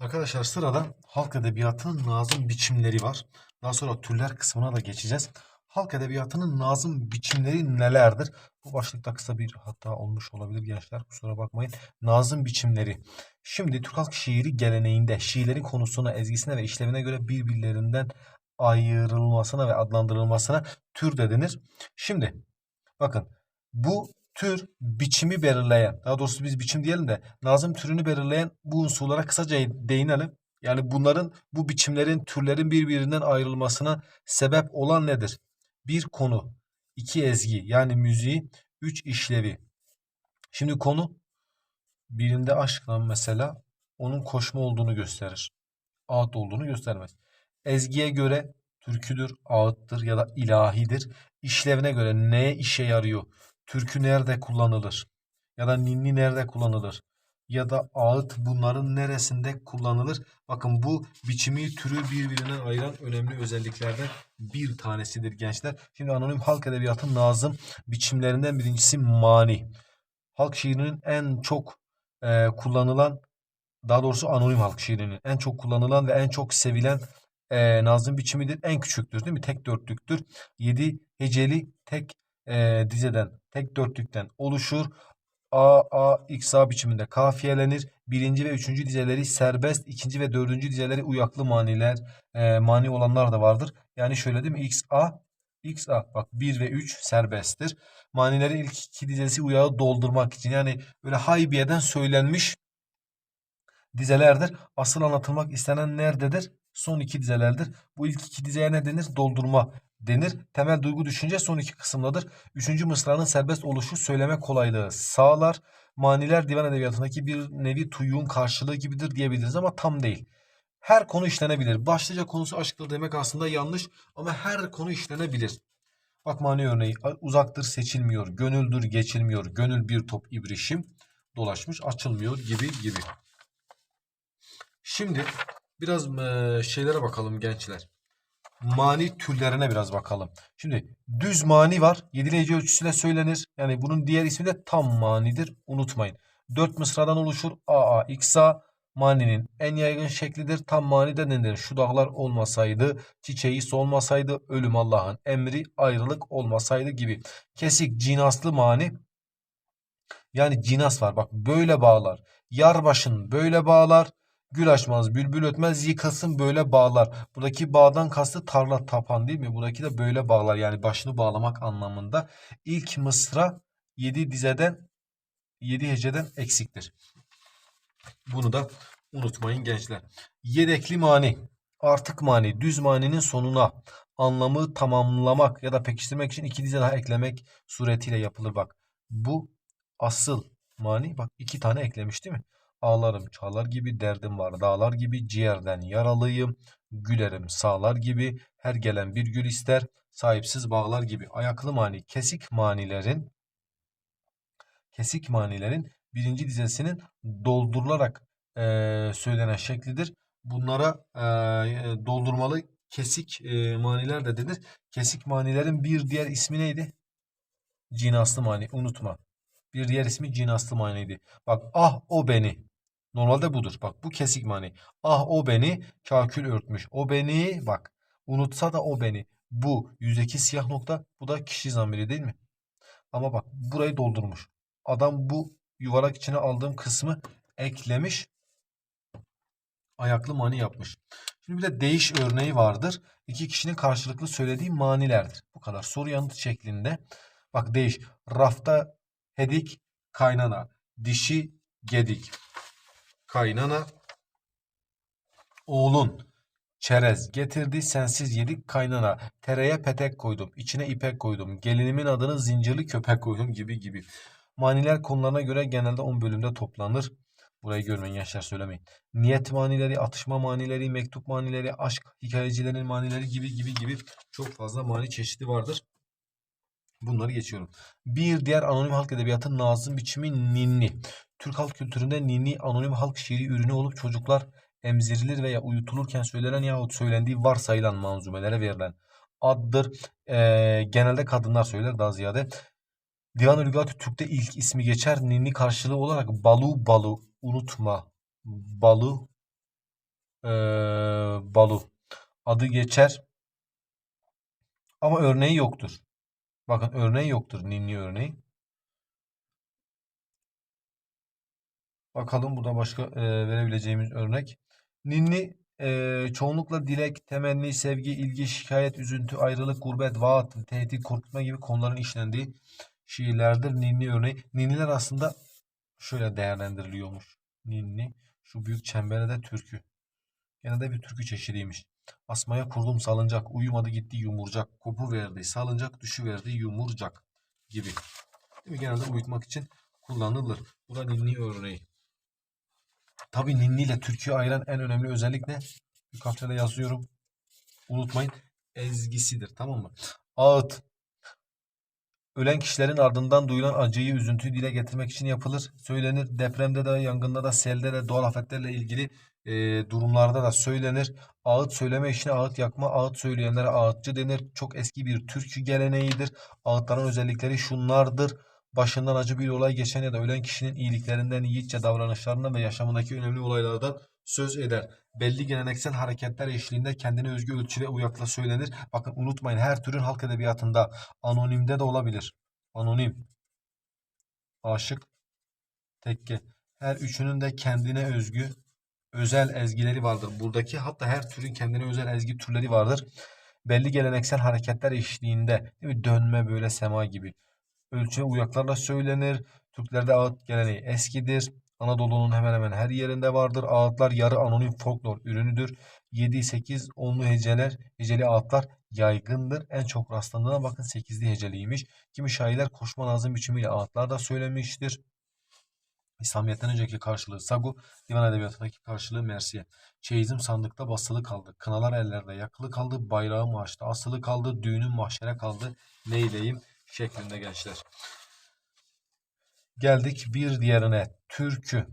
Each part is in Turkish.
Arkadaşlar sırada halk edebiyatının nazım biçimleri var. Daha sonra türler kısmına da geçeceğiz. Halk edebiyatının nazım biçimleri nelerdir? Bu başlıkta kısa bir hata olmuş olabilir gençler. Kusura bakmayın. Nazım biçimleri. Şimdi Türk halk şiiri geleneğinde şiirlerin konusuna, ezgisine ve işlevine göre birbirlerinden ayrılmasına ve adlandırılmasına tür de denir. Şimdi bakın bu tür biçimi belirleyen, daha doğrusu biz biçim diyelim de nazım türünü belirleyen bu unsurlara kısaca değinelim. Yani bunların bu biçimlerin türlerin birbirinden ayrılmasına sebep olan nedir? Bir konu, iki ezgi yani müziği, üç işlevi. Şimdi konu birinde aşkla mesela onun koşma olduğunu gösterir. Ağıt olduğunu göstermez. Ezgiye göre türküdür, ağıttır ya da ilahidir. İşlevine göre neye işe yarıyor? Türkü nerede kullanılır? Ya da ninni nerede kullanılır? Ya da ağıt bunların neresinde kullanılır? Bakın bu biçimi türü birbirinden ayıran önemli özelliklerden bir tanesidir gençler. Şimdi anonim halk edebiyatı nazım biçimlerinden birincisi mani. Halk şiirinin en çok e, kullanılan daha doğrusu anonim halk şiirinin en çok kullanılan ve en çok sevilen e, nazım biçimidir. En küçüktür değil mi? Tek dörtlüktür. 7 heceli tek e, dizeden, tek dörtlükten oluşur. A, A, X, A biçiminde kafiyelenir. Birinci ve üçüncü dizeleri serbest, ikinci ve dördüncü dizeleri uyaklı maniler, e, mani olanlar da vardır. Yani şöyle değil mi? X, A, X, A. Bak 1 ve 3 serbesttir. Manilerin ilk iki dizesi uyağı doldurmak için. Yani böyle haybiyeden söylenmiş dizelerdir. Asıl anlatılmak istenen nerededir? Son iki dizelerdir. Bu ilk iki dizeye ne denir? Doldurma denir. Temel duygu düşünce son iki kısımdadır. Üçüncü mısranın serbest oluşu söyleme kolaylığı sağlar. Maniler divan edebiyatındaki bir nevi tuyuğun karşılığı gibidir diyebiliriz ama tam değil. Her konu işlenebilir. Başlıca konusu aşktır demek aslında yanlış ama her konu işlenebilir. Bak mani örneği uzaktır seçilmiyor, gönüldür geçilmiyor, gönül bir top ibrişim dolaşmış açılmıyor gibi gibi. Şimdi biraz eee, şeylere bakalım gençler. Mani türlerine biraz bakalım. Şimdi düz mani var. Yedileyece ölçüsüyle söylenir. Yani bunun diğer ismi de tam manidir. Unutmayın. Dört mısradan oluşur. A, A, X, A. Maninin en yaygın şeklidir. Tam mani de nedir? Şu dağlar olmasaydı, çiçeği solmasaydı, ölüm Allah'ın emri, ayrılık olmasaydı gibi. Kesik, cinaslı mani. Yani cinas var. Bak böyle bağlar. Yar başın böyle bağlar. Gül açmaz, bülbül ötmez, yıkasın böyle bağlar. Buradaki bağdan kastı tarla tapan değil mi? Buradaki de böyle bağlar yani başını bağlamak anlamında. İlk mısra 7 dizeden 7 heceden eksiktir. Bunu da unutmayın gençler. Yedekli mani, artık mani, düz maninin sonuna anlamı tamamlamak ya da pekiştirmek için iki dize daha eklemek suretiyle yapılır bak. Bu asıl mani bak iki tane eklemiş değil mi? Ağlarım çağlar gibi derdim var dağlar gibi ciğerden yaralıyım. Gülerim sağlar gibi her gelen bir gül ister sahipsiz bağlar gibi. Ayaklı mani kesik manilerin kesik manilerin birinci dizesinin doldurularak eee, söylenen şeklidir. Bunlara eee, doldurmalı kesik eee, maniler de denir. Kesik manilerin bir diğer ismi neydi? Cinaslı mani unutma. Bir diğer ismi cinaslı maniydi. Bak ah o beni. Normalde budur. Bak bu kesik mani. Ah o beni kakül örtmüş. O beni bak. Unutsa da o beni. Bu yüzdeki siyah nokta bu da kişi zamiri değil mi? Ama bak burayı doldurmuş. Adam bu yuvarlak içine aldığım kısmı eklemiş. Ayaklı mani yapmış. Şimdi bir de değiş örneği vardır. İki kişinin karşılıklı söylediği manilerdir. Bu kadar soru yanıt şeklinde. Bak değiş. Rafta hedik kaynana. Dişi gedik. Kaynana oğlun çerez getirdi sensiz yedik kaynana. Tereye petek koydum. içine ipek koydum. Gelinimin adını zincirli köpek koydum gibi gibi. Maniler konularına göre genelde 10 bölümde toplanır. Burayı görmeyin yaşlar söylemeyin. Niyet manileri, atışma manileri, mektup manileri, aşk hikayecilerin manileri gibi gibi gibi çok fazla mani çeşidi vardır. Bunları geçiyorum. Bir diğer anonim halk edebiyatı nazım biçimi ninni. Türk halk kültüründe ninni anonim halk şiiri ürünü olup çocuklar emzirilir veya uyutulurken söylenen yahut söylendiği varsayılan manzumelere verilen addır. Ee, genelde kadınlar söyler daha ziyade. Divan-ı Lügat-ı Türk'te ilk ismi geçer. Ninni karşılığı olarak balu balu unutma. Balu Ee, Balu. Adı geçer. Ama örneği yoktur. Bakın örneği yoktur. Ninni örneği. Bakalım burada başka e, verebileceğimiz örnek. Ninni e, çoğunlukla dilek, temenni, sevgi, ilgi, şikayet, üzüntü, ayrılık, gurbet, vaat, tehdit, korkutma gibi konuların işlendiği şiirlerdir. Ninni örneği. Ninniler aslında şöyle değerlendiriliyormuş. Ninni. Şu büyük çembere de türkü. Gene de bir türkü çeşidiymiş. Asmaya kurdum salıncak, uyumadı gitti yumurcak, kopu verdi, salıncak düşü verdi yumurcak gibi. Değil mi? Genelde uyutmak için kullanılır. Bu da ninni örneği. Tabii ninni ile türküyü ayıran en önemli özellik ne? Harfle yazıyorum. Unutmayın. Ezgisidir. Tamam mı? Ağıt. Ölen kişilerin ardından duyulan acıyı, üzüntüyü dile getirmek için yapılır. Söylenir. Depremde de, yangında da, selde de, doğal afetlerle ilgili e, durumlarda da söylenir. Ağıt söyleme işine ağıt yakma, ağıt söyleyenlere ağıtçı denir. Çok eski bir türkü geleneğidir. Ağıtların özellikleri şunlardır. Başından acı bir olay geçen ya da ölen kişinin iyiliklerinden, yiğitçe davranışlarından ve yaşamındaki önemli olaylardan söz eder. Belli geleneksel hareketler eşliğinde kendine özgü ölçü ve uyakla söylenir. Bakın unutmayın her türün halk edebiyatında anonimde de olabilir. Anonim, aşık, tekke. Her üçünün de kendine özgü özel ezgileri vardır. Buradaki hatta her türün kendine özel ezgi türleri vardır. Belli geleneksel hareketler eşliğinde değil mi? dönme böyle sema gibi. Ölçü ve uyaklarla söylenir. Türklerde ağıt geleneği eskidir. Anadolu'nun hemen hemen her yerinde vardır. Ağıtlar yarı anonim folklor ürünüdür. 7, 8, 10'lu heceler, heceli ağıtlar yaygındır. En çok rastlandığına bakın 8'li heceliymiş. Kimi şairler koşma nazım biçimiyle ağıtlar da söylemiştir. İslamiyet'ten önceki karşılığı Sagu, divan edebiyatındaki karşılığı Mersiye. Çeyizim sandıkta basılı kaldı. Kınalar ellerde yakılı kaldı. Bayrağım ağaçta asılı kaldı. Düğünüm mahşere kaldı. Neyleyim şeklinde gençler. Geldik bir diğerine. Türkü.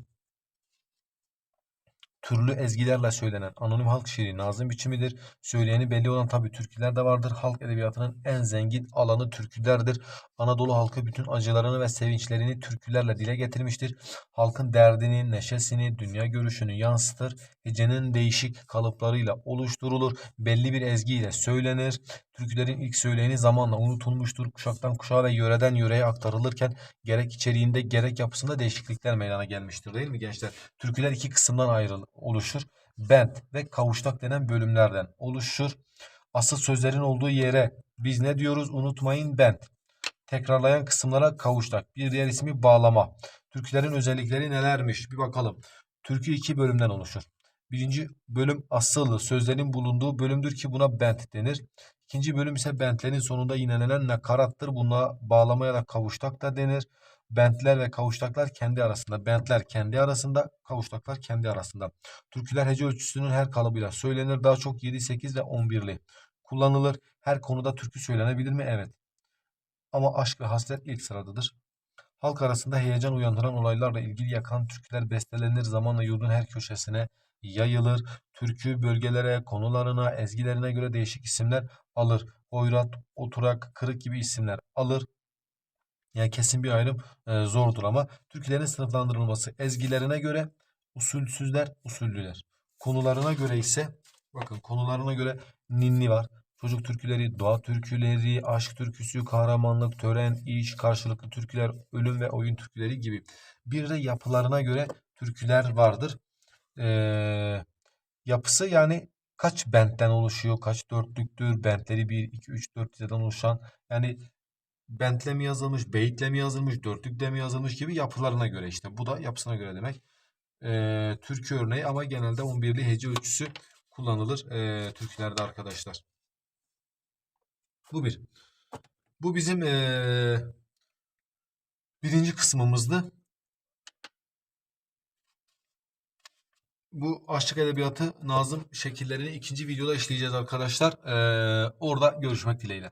Türlü ezgilerle söylenen anonim halk şiiri nazım biçimidir. Söyleyeni belli olan tabi türküler de vardır. Halk edebiyatının en zengin alanı türkülerdir. Anadolu halkı bütün acılarını ve sevinçlerini türkülerle dile getirmiştir. Halkın derdini, neşesini, dünya görüşünü yansıtır. Hecenin değişik kalıplarıyla oluşturulur. Belli bir ezgiyle söylenir. Türkülerin ilk söyleyeni zamanla unutulmuştur. Kuşaktan kuşağa ve yöreden yöreye aktarılırken gerek içeriğinde gerek yapısında değişiklikler meydana gelmiştir değil mi gençler? Türküler iki kısımdan ayrılır, oluşur. Bent ve kavuştak denen bölümlerden oluşur. Asıl sözlerin olduğu yere biz ne diyoruz unutmayın bent. Tekrarlayan kısımlara kavuştak. Bir diğer ismi bağlama. Türkülerin özellikleri nelermiş bir bakalım. Türkü iki bölümden oluşur. Birinci bölüm asıl sözlerin bulunduğu bölümdür ki buna bent denir. İkinci bölüm ise bentlerin sonunda yinelenen nakarattır. Buna bağlamaya da kavuştak da denir. Bentler ve kavuştaklar kendi arasında. Bentler kendi arasında, kavuştaklar kendi arasında. Türküler hece ölçüsünün her kalıbıyla söylenir. Daha çok 7, 8 ve 11'li kullanılır. Her konuda türkü söylenebilir mi? Evet. Ama aşk ve hasret ilk sıradadır. Halk arasında heyecan uyandıran olaylarla ilgili yakan türküler bestelenir. Zamanla yurdun her köşesine yayılır. Türkü bölgelere, konularına, ezgilerine göre değişik isimler alır. Hoyrat, oturak, kırık gibi isimler alır. Yani kesin bir ayrım e, zordur ama türkülerin sınıflandırılması ezgilerine göre usulsüzler, usullüler. Konularına göre ise bakın konularına göre ninni var. Çocuk türküleri, doğa türküleri, aşk türküsü, kahramanlık, tören, iş, karşılıklı türküler, ölüm ve oyun türküleri gibi. Bir de yapılarına göre türküler vardır. Ee, yapısı yani kaç bentten oluşuyor, kaç dörtlüktür, bentleri 1, 2, 3, 4 dizeden oluşan. Yani bentle mi yazılmış, beytle mi yazılmış, dörtlükle mi yazılmış gibi yapılarına göre işte. Bu da yapısına göre demek. Ee, türkü örneği ama genelde 11'li hece ölçüsü kullanılır e, türkülerde arkadaşlar. Bu bir. Bu bizim e, birinci kısmımızdı. Bu aşık edebiyatı Nazım şekillerini ikinci videoda işleyeceğiz arkadaşlar. Ee, orada görüşmek dileğiyle.